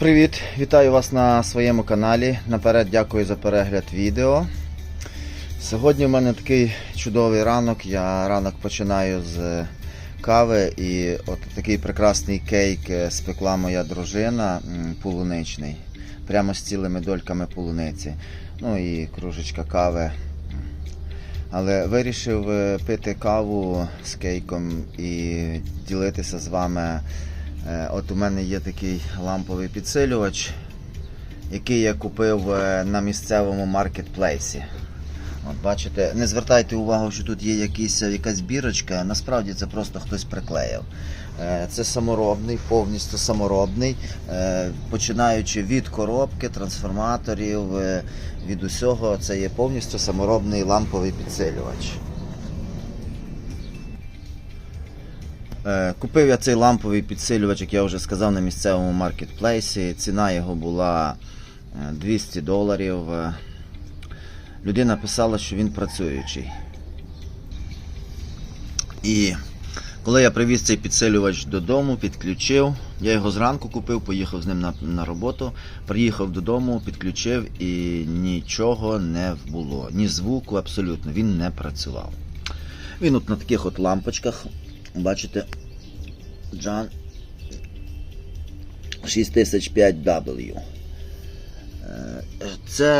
Привіт, вітаю вас на своєму каналі. Наперед дякую за перегляд відео. Сьогодні в мене такий чудовий ранок. Я ранок починаю з кави і от такий прекрасний кейк е, спекла моя дружина полуничний. Прямо з цілими дольками полуниці. Ну і кружечка кави. Але вирішив е, пити каву з кейком і ділитися з вами. Е, От у мене є такий ламповий підсилювач, який я купив е, на місцевому маркетплейсі. От бачите, не звертайте увагу, що тут є якийсь, якась бірочка, насправді це просто хтось приклеїв. Е, Це саморобний, повністю саморобний, е, починаючи від коробки, трансформаторів, е, від усього, це є повністю саморобний ламповий підсилювач. Купив я цей ламповий підсилювач, як я вже сказав, на місцевому маркетплейсі. Ціна його була е, 200 доларів. Е, Людина писала, що він працюючий. І коли я привіз цей підсилювач додому, підключив, я його зранку купив, поїхав з ним на, на роботу, приїхав додому, підключив і нічого не було. Ні звуку абсолютно, він не працював. Він от на таких от лампочках, бачите, Джан 6005W. Е, Це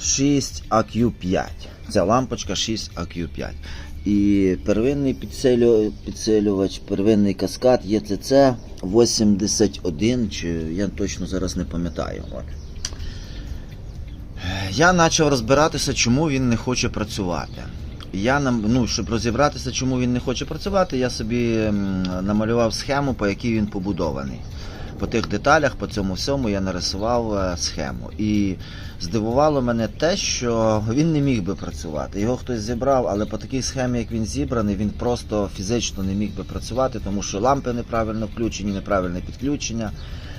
6AQ5. Це лампочка 6AQ5. І первинний підсилю- підсилювач, первинний каскад ЄЦЦ 81, чи я точно зараз не пам'ятаю. От. Я почав розбиратися, чому він не хоче працювати. Я нам, ну, щоб розібратися, чому він не хоче працювати, я собі намалював схему, по якій він побудований. По тих деталях, по цьому всьому я нарисував е, схему. І здивувало мене те, що він не міг би працювати. Його хтось зібрав, але по такій схемі, як він зібраний, він просто фізично не міг би працювати, тому що лампи неправильно включені, неправильне підключення.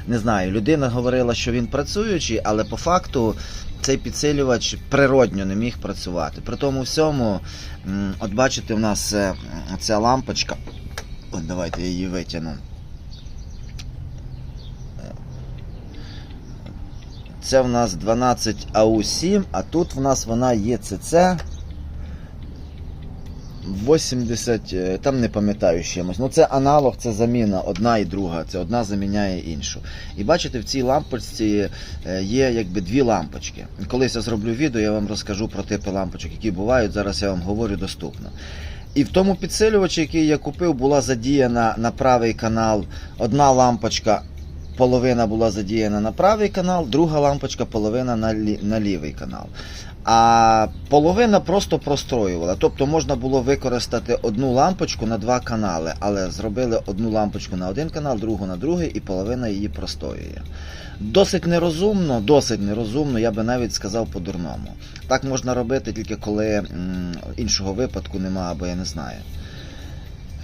Не знаю, людина говорила, що він працюючий, але по факту цей підсилювач природньо не міг працювати. При тому всьому, от бачите, у нас е, ця лампочка. От давайте я її витягну. Це в нас 12 АУ7, а тут в нас вона ЄЦЦ 80, е, там не пам'ятаю чимось. Ну це аналог, це заміна одна і друга. Це одна заміняє іншу. І бачите, в цій лампочці е, є якби дві лампочки. Колись я зроблю відео, я вам розкажу про типи лампочок, які бувають. Зараз я вам говорю доступно. І в тому підсилювачі, який я купив, була задіяна на правий канал одна лампочка. Половина була задіяна на правий канал, друга лампочка половина на, лі, на лівий канал. А половина просто простроювала. Тобто можна було використати одну лампочку на два канали, але зробили одну лампочку на один канал, другу на другий, і половина її простоює. Досить нерозумно, досить нерозумно, я би навіть сказав по-дурному. Так можна робити тільки коли м, іншого випадку нема, або я не знаю.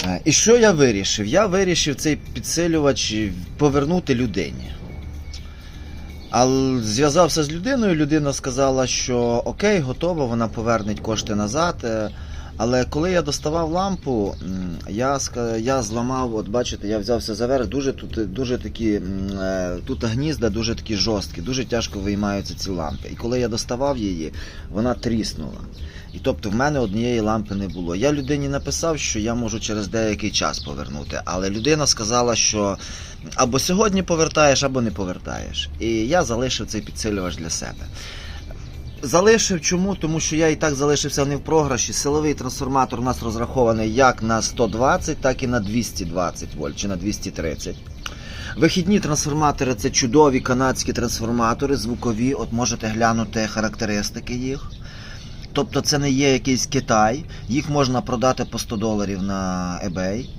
Е, І що я вирішив? Я вирішив цей підсилювач повернути людині. Але зв'язався з людиною, людина сказала, що окей, готово, вона поверне кошти назад. Але коли я доставав лампу, я, я зламав, от бачите, я взявся за верх, дуже тут дуже такі е, тут гнізда дуже такі жорсткі, дуже тяжко виймаються ці лампи. І коли я доставав її, вона тріснула. І тобто в мене однієї лампи не було. Я людині написав, що я можу через деякий час повернути, але людина сказала, що або сьогодні повертаєш, або не повертаєш. І я залишив цей підсилювач для себе. Залишив чому? Тому що я і так залишився не в програші. Силовий трансформатор у нас розрахований як на 120, так і на 220 вольт чи на 230. Вихідні трансформатори це чудові канадські трансформатори, звукові. От можете глянути характеристики їх. Тобто це не є якийсь Китай, їх можна продати по 100 доларів на eBay.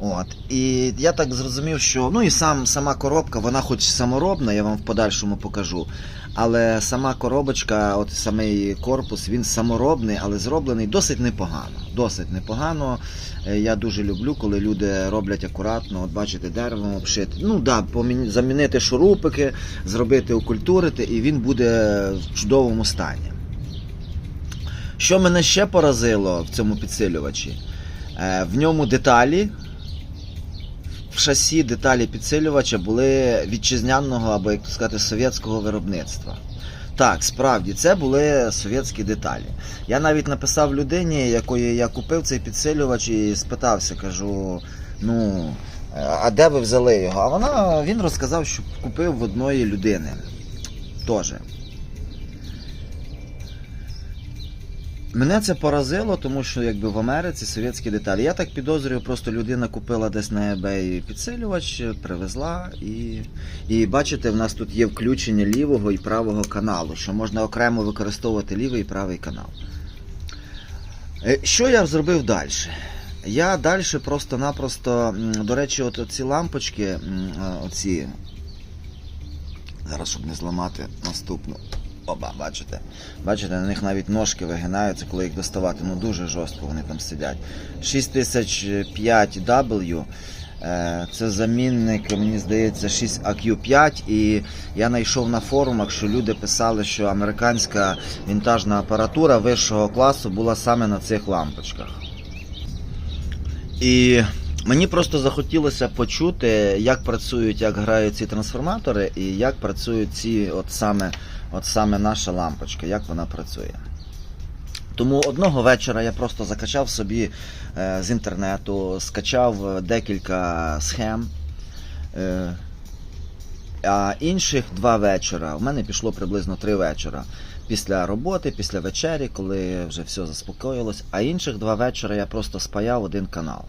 От. І я так зрозумів, що ну і сам, сама коробка, вона хоч саморобна, я вам в подальшому покажу. Але сама коробочка, от самий корпус, він саморобний, але зроблений досить непогано. Досить непогано. Е, Я дуже люблю, коли люди роблять акуратно, от бачите, деревом обшити. Ну да, замінити шурупики, зробити окультурити, і він буде в чудовому стані. Що мене ще поразило в цьому підсилювачі? Е, В ньому деталі в шасі деталі підсилювача були вітчизняного або, як то сказати, совєтського виробництва. Так, справді, це були совєтські деталі. Я навіть написав людині, якої я купив цей підсилювач, і спитався, кажу, ну, а де ви взяли його? А вона, він розказав, що купив в одної людини. Теж. Мене це поразило, тому що якби в Америці совєтські деталі. Я так підозрюю, просто людина купила десь на eBay підсилювач, привезла і. І бачите, в нас тут є включення лівого і правого каналу, що можна окремо використовувати лівий і правий канал. Е, Що я зробив далі? Я далі просто-напросто, до речі, от ці лампочки, е, оці. Зараз, щоб не зламати наступну. Оба, бачите? Бачите, на них навіть ножки вигинаються, коли їх доставати. Ну дуже жорстко вони там сидять. 6005W. е, Це замінник, мені здається, 6AQ5. І я знайшов на форумах, що люди писали, що американська вінтажна апаратура вищого класу була саме на цих лампочках. І мені просто захотілося почути, як працюють, як грають ці трансформатори, і як працюють ці, от саме, от саме наша лампочка, як вона працює. Тому одного вечора я просто закачав собі е, з інтернету, скачав декілька схем. Е, а інших два вечора, в мене пішло приблизно три вечора. Після роботи, після вечері, коли вже все заспокоїлось. А інших два вечора я просто спаяв один канал.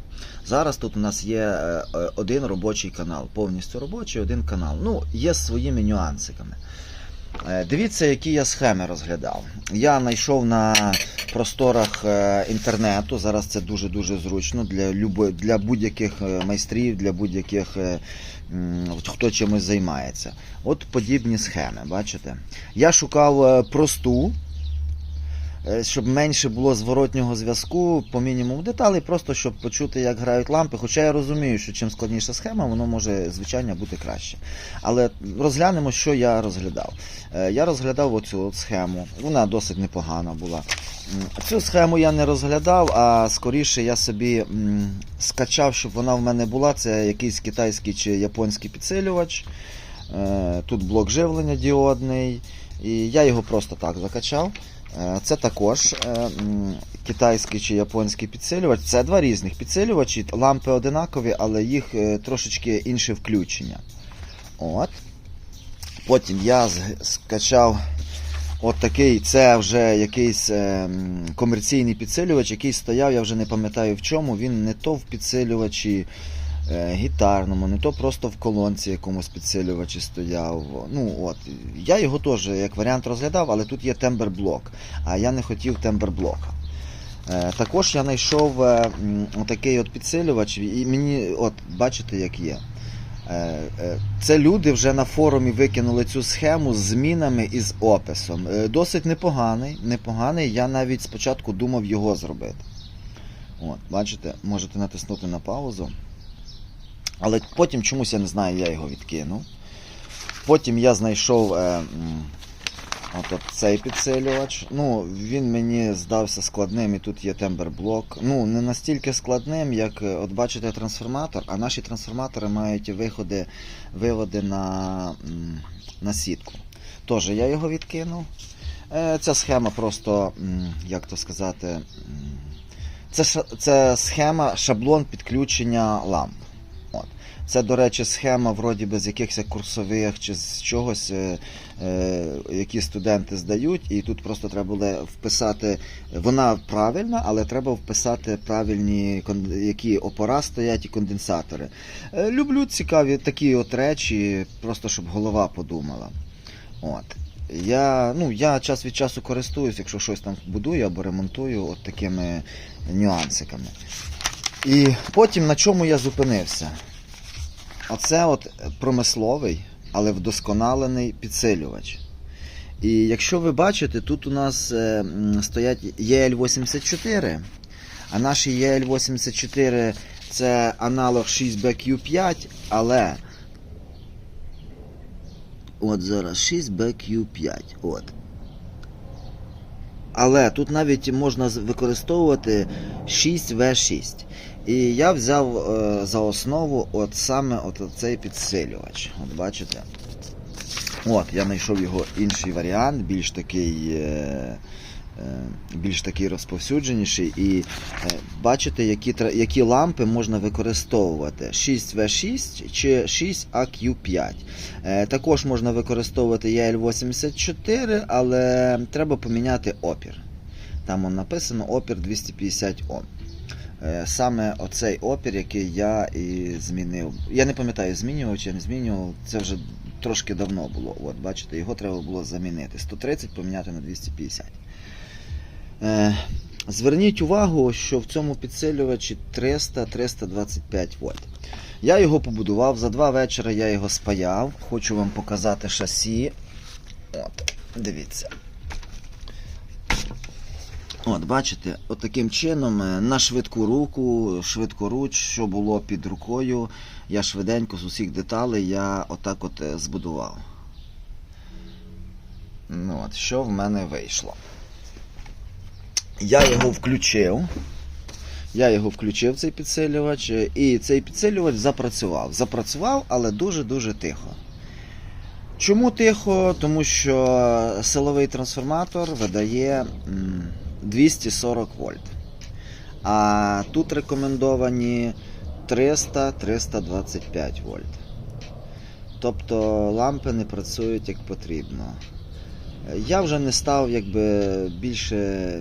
Зараз тут у нас є е, е, один робочий канал, повністю робочий один канал. Ну, є своїми нюансиками. Е, Дивіться, які я схеми розглядав. Я знайшов на просторах е, інтернету. Зараз це дуже-дуже зручно для, для будь-яких е, майстрів, для будь-яких хто чимось займається. От подібні схеми, бачите? Я шукав просту, щоб менше було зворотнього зв'язку по мінімуму деталей, просто щоб почути, як грають лампи. Хоча я розумію, що чим складніша схема, воно може, звичайно, бути краще. Але розглянемо, що я розглядав. Е, Я розглядав оцю схему. Вона досить непогана була. Цю схему я не розглядав, а скоріше я собі скачав, щоб вона в мене була. Це якийсь китайський чи японський підсилювач. Е, Тут блок живлення діодний. І я його просто так закачав. Е, Це також е, китайський чи японський підсилювач. Це два різних підсилювачі. Лампи одинакові, але їх е, трошечки інше включення. От. Потім я скачав от такий, це вже якийсь комерційний підсилювач, який стояв, я вже не пам'ятаю в чому. Він не то в підсилювачі гітарному, не то просто в колонці якомусь підсилювачі стояв. Ну от, Я його теж як варіант розглядав, але тут є темберблок, а я не хотів темберблока. Е, Також я знайшов е, м, отакий от підсилювач, і мені, от, бачите, як є. Е, е, Це люди вже на форумі викинули цю схему з змінами і з описом. Е, Досить непоганий, непоганий. Я навіть спочатку думав його зробити. От, бачите, можете натиснути на паузу. Але потім чомусь я не знаю, я його відкинув. Потім я знайшов е, от, от цей підсилювач. Ну, він мені здався складним, і тут є темберблок. Ну, не настільки складним, як е, от бачите трансформатор, а наші трансформатори мають виходи, виводи на, на сітку. Тож я його відкинув. Е, Ця схема просто, як то сказати, це, це схема шаблон підключення ламп. Це, до речі, схема вроді би з якихось курсових чи з чогось, е, е, які студенти здають, і тут просто треба було вписати. Вона правильна, але треба вписати правильні які опора стоять і конденсатори. Е, люблю цікаві такі от речі, просто щоб голова подумала. От. Я, ну, я час від часу користуюсь, якщо щось там будую або ремонтую от такими нюансиками. І потім на чому я зупинився? Оце от промисловий, але вдосконалений підсилювач. І якщо ви бачите, тут у нас е, стоять EL84, а наші EL84 це аналог 6BQ5, але от зараз 6BQ5. От. Але тут навіть можна використовувати 6В6. І я взяв е, за основу от саме от цей підсилювач. От бачите? От, я знайшов його інший варіант, більш такий. Е, більш такий розповсюдженіший. І е, бачите, які, які лампи можна використовувати: 6В6 чи 6AQ5. Е, Також можна використовувати EL84, але треба поміняти опір. Там написано опір 250 Ом. Е, Саме оцей опір, який я і змінив. Я не пам'ятаю, змінював чи не змінював. Це вже трошки давно було. От, бачите, його треба було замінити. 130 поміняти на 250. Е, Зверніть увагу, що в цьому підсилювачі 300-325 вольт. Я його побудував, за два вечора я його спаяв. Хочу вам показати шасі. От, дивіться. От, бачите, от чином е, на швидку руку, швидкоруч, що було під рукою, я швиденько з усіх деталей я отак от е, збудував. Ну от, що в мене вийшло. Я його включив. Я його включив, цей підсилювач, і цей підсилювач запрацював. Запрацював, але дуже-дуже тихо. Чому тихо? Тому що силовий трансформатор видає 240 вольт. А тут рекомендовані 300-325 вольт. Тобто лампи не працюють як потрібно. Я вже не став якби більше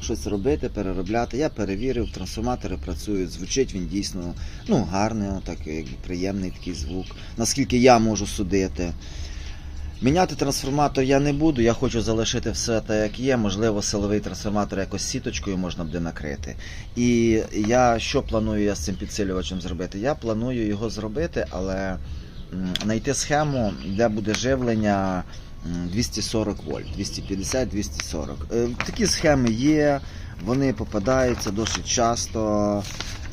щось робити, переробляти. Я перевірив, трансформатори працюють, звучить він дійсно ну, гарний, так, приємний такий звук, наскільки я можу судити. Міняти трансформатор я не буду, я хочу залишити все так, як є. Можливо, силовий трансформатор якось сіточкою можна буде накрити. І я що планую я з цим підсилювачем зробити? Я планую його зробити, але знайти схему, де буде живлення 240 вольт, 250-240. Е, Такі схеми є, вони попадаються досить часто.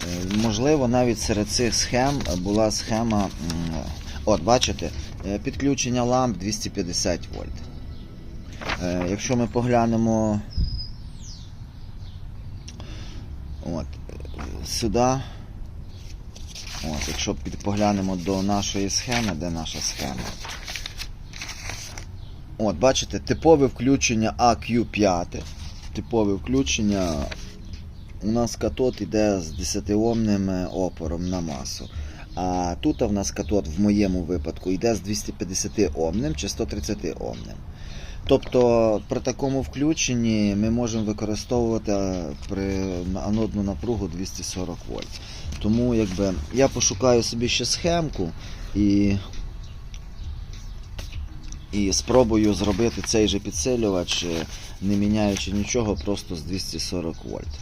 Е, Можливо, навіть серед цих схем була схема. От, бачите, е, підключення ламп 250 вольт. Якщо ми поглянемо от, сюди, от, якщо поглянемо до нашої схеми, де наша схема. От, бачите, типове включення AQ5. Типове включення. У нас катод іде з 10-омним е, опором на масу. А тут в нас катод в моєму випадку йде з 250 омним чи 130 омним. Тобто при такому включенні ми можемо використовувати при анодну напругу 240 вольт. Тому якби я пошукаю собі ще схемку і, і спробую зробити цей же підсилювач, е, не міняючи нічого, просто з 240 вольт.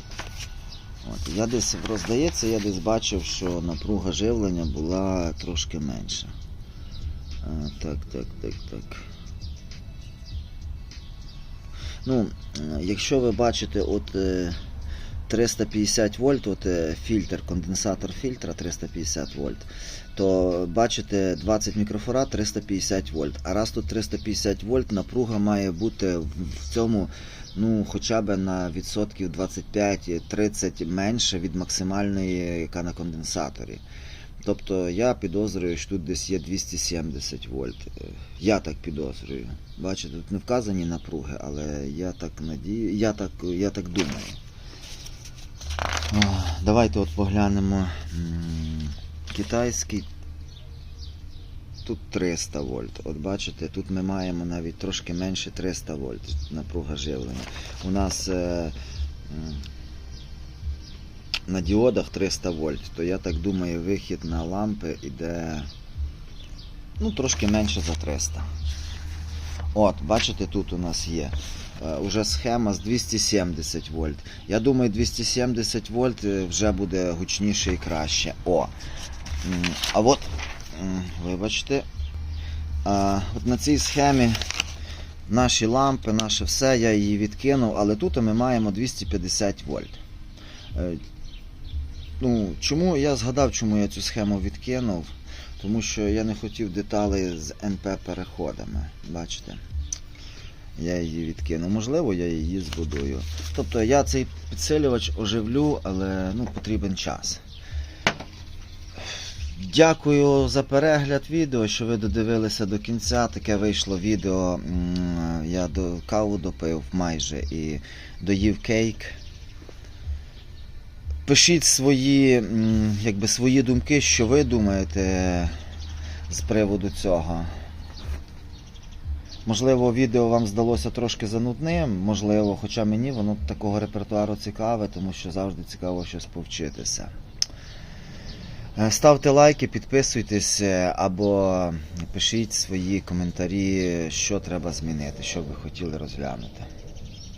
От, я десь роздається, я десь бачив, що напруга живлення була трошки менша. А, так, так, так, так. Ну, е, якщо ви бачите, от е, 350 вольт, от е, фільтр, конденсатор фільтра 350 вольт, то бачите 20 мікрофарад 350 вольт. А раз тут 350 вольт, напруга має бути в цьому ну, хоча б на відсотків 25-30 менше від максимальної, яка на конденсаторі. Тобто я підозрюю, що тут десь є 270 вольт. Я так підозрюю. Бачите, тут не вказані напруги, але я так надію, я так, я так думаю. О, Давайте от поглянемо. Китайський. Тут 300 вольт. От бачите, тут ми маємо навіть трошки менше 300 вольт напруга живлення. У нас е, на діодах 300 вольт, то я так думаю, вихід на лампи іде ну, трошки менше за 300. От, бачите, тут у нас є е, уже схема з 270 вольт. Я думаю, 270 вольт вже буде гучніше і краще. О! А от, вибачте, от на цій схемі наші лампи, наше все, я її відкинув, але тут ми маємо 250 вольт. Е, Ну, чому я згадав, чому я цю схему відкинув? Тому що я не хотів деталей з НП переходами. Бачите? Я її відкину. Можливо, я її збудую. Тобто я цей підсилювач оживлю, але ну, потрібен час. Дякую за перегляд відео, що ви додивилися до кінця. Таке вийшло відео. Я до каву допив майже і доїв кейк. Пишіть свої, якби, свої думки, що ви думаєте з приводу цього. Можливо, відео вам здалося трошки занудним, можливо, хоча мені воно такого репертуару цікаве, тому що завжди цікаво щось повчитися. Е, Ставте лайки, підписуйтесь е, або пишіть свої коментарі, що треба змінити, що ви хотіли розглянути.